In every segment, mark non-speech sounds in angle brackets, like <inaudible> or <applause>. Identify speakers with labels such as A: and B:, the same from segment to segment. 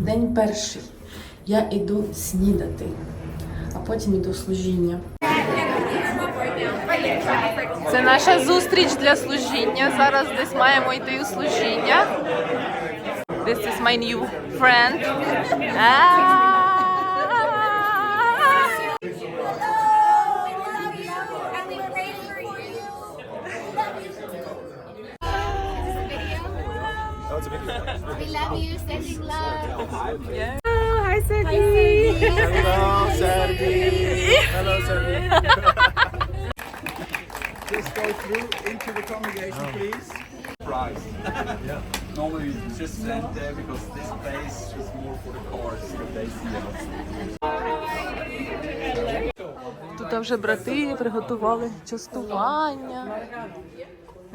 A: День перший. Я йду снідати, а потім йду служіння. Це наша зустріч для служіння. Зараз десь маємо йти у служіння. This is my new friend. Ah!
B: You, sending love.
A: Oh, hi, Sergey.
C: Hello, Sergey. Hello, Sergey. Just go through into the congregation, please.
D: price. yeah. Normally just stand there because this space is more for the cars that they see us.
A: Тут вже брати приготували частування.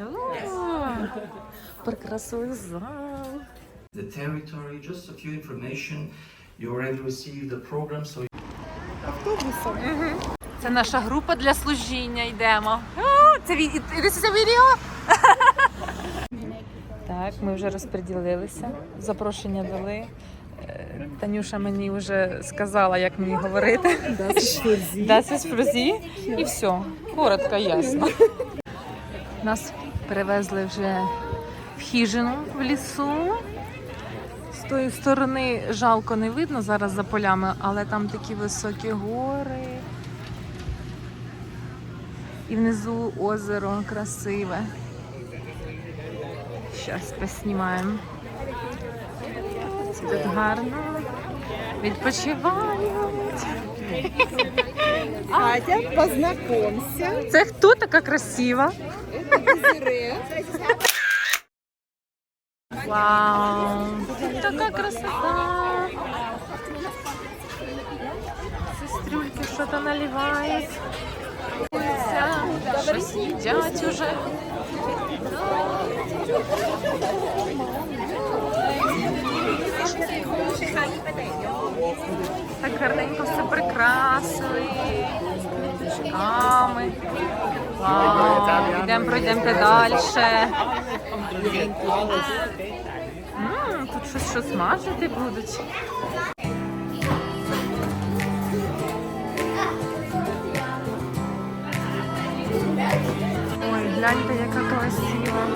A: О, Прикрасили зал.
E: The territory, just a few information. You already received the program, so
A: Це наша група для служіння. Йдемо. Це ві- і- це відео. <laughs> Так, ми вже розподілилися. Запрошення дали. Е, Танюша мені вже сказала, як мені говорити. Das ist für Sie. І все. Коротко, ясно. Нас перевезли вже в хижину в лісу. Тої сторони жалко не видно зараз за полями, але там такі високі гори. І внизу озеро красиве. Щас поснімаємо. Тут гарно. Відпочивають.
F: Катя, познакомься.
A: Це хто така красива?
F: Дезире.
A: Вау! Така красота! Сестрюльки що-то наливають. Щось їдять уже. Так гарненько все прикрасили. Квіточками. Вау, йдемо, пройдемо далі. Щось що смажити будуть. Ой, гляньте, яка красива.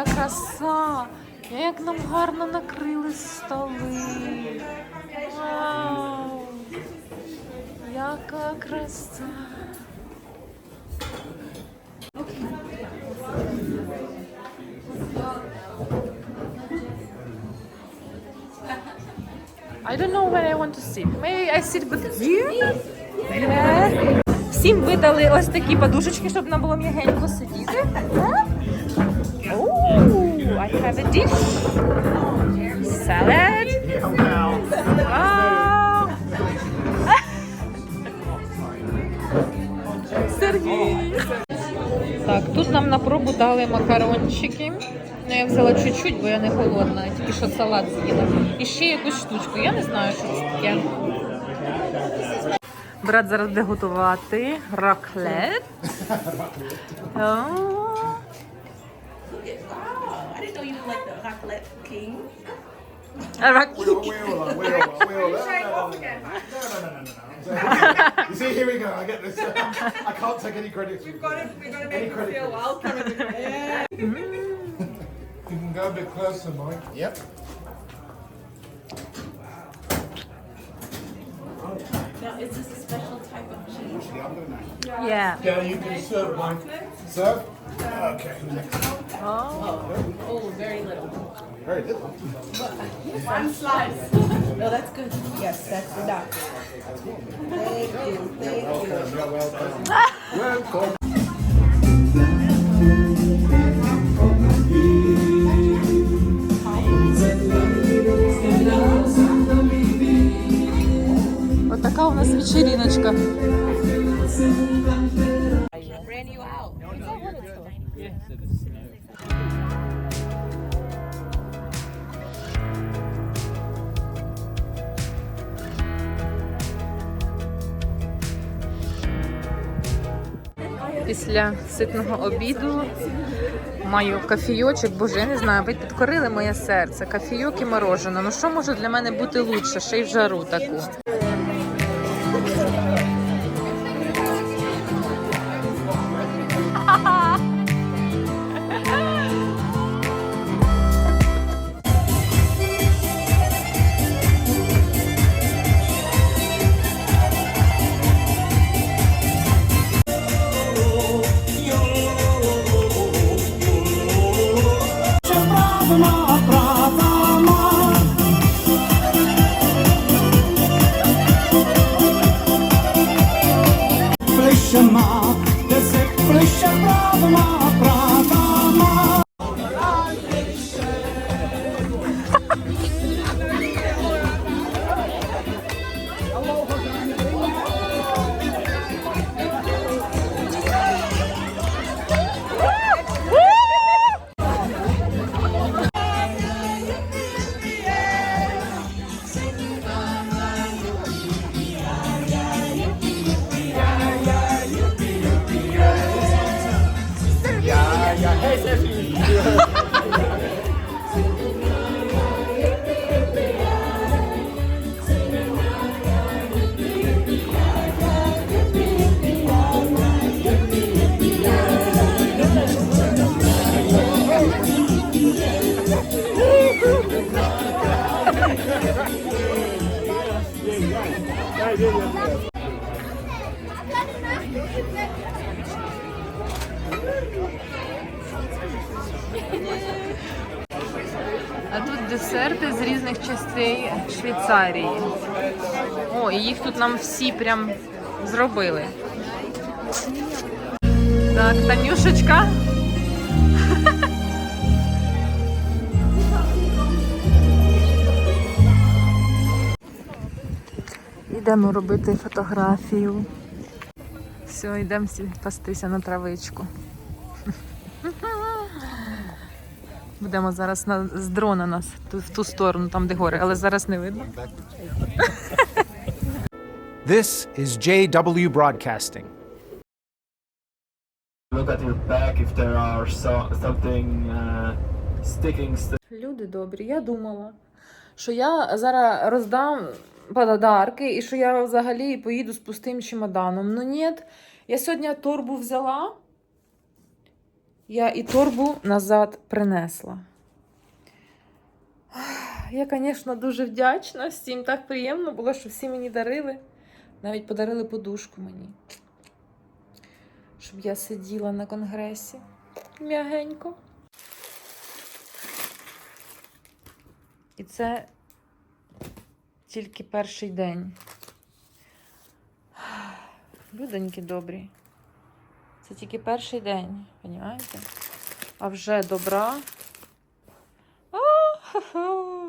A: Яка краса! Як нам гарно накрили столи. Вау! Яка краса! I don't know where I want to sit. Maybe I sit with you? Yeah. Всім видали ось такі подушечки, щоб нам було м'ягенько сидіти. Have a dish. Salad. <laughs> Сергій. Так, тут нам на пробу дали макарончики. Ну, я взяла чуть-чуть, бо я не голодна, я тільки що салат з'їла. І ще якусь штучку. Я не знаю, що це таке. Брат зараз буде готувати раклет. <laughs> О,
G: chocolate king.
C: All right. Wait, wait, wait, wait, wait, You see, here we go. I get this. I can't take any credit. We've
G: got to, we've got
C: to
G: make you feel welcome. <laughs> yeah.
H: You can go a bit closer, Mike.
C: Yep.
G: Now, is this a special type of cheese?
A: Yeah.
H: Yeah, you can serve, Mike.
C: Serve. Okay, who's next?
G: Oh, very little.
C: Very little.
G: One slice. No, that's good.
F: Yes, that's the doctor. Thank you, thank you.
C: Welcome. <laughs>
G: Ran you out.
A: Після ситного обіду маю кофійочок, боже, я не знаю, ви підкорили моє серце. Кофійок і морожене. Ну що може для мене бути лучше, ще й в жару таку. А тут десерти з різних частей Швейцарії. О, і їх тут нам всі прям зробили. Так, Танюшечка. Йдемо робити фотографію. Все, йдемо всі пастися на травичку. <laughs> Будемо зараз на, з дрона нас в ту сторону, там де гори, але зараз не видно. <laughs>
I: This is JW Broadcasting.
D: Look at your back if there are so, something uh, sticking
A: Люди добрі, я думала, що я зараз роздам подарки і що я взагалі поїду з пустим чемоданом. Ну ні, я сьогодні торбу взяла, я і торбу назад принесла. Я, звісно, дуже вдячна всім. Так приємно було, що всі мені дарили. Навіть подарили подушку мені. Щоб я сиділа на конгресі м'ягенько. І це тільки перший день. Людоньки добрі. Це тільки перший день, розумієте? А вже добра. А, ха-ха.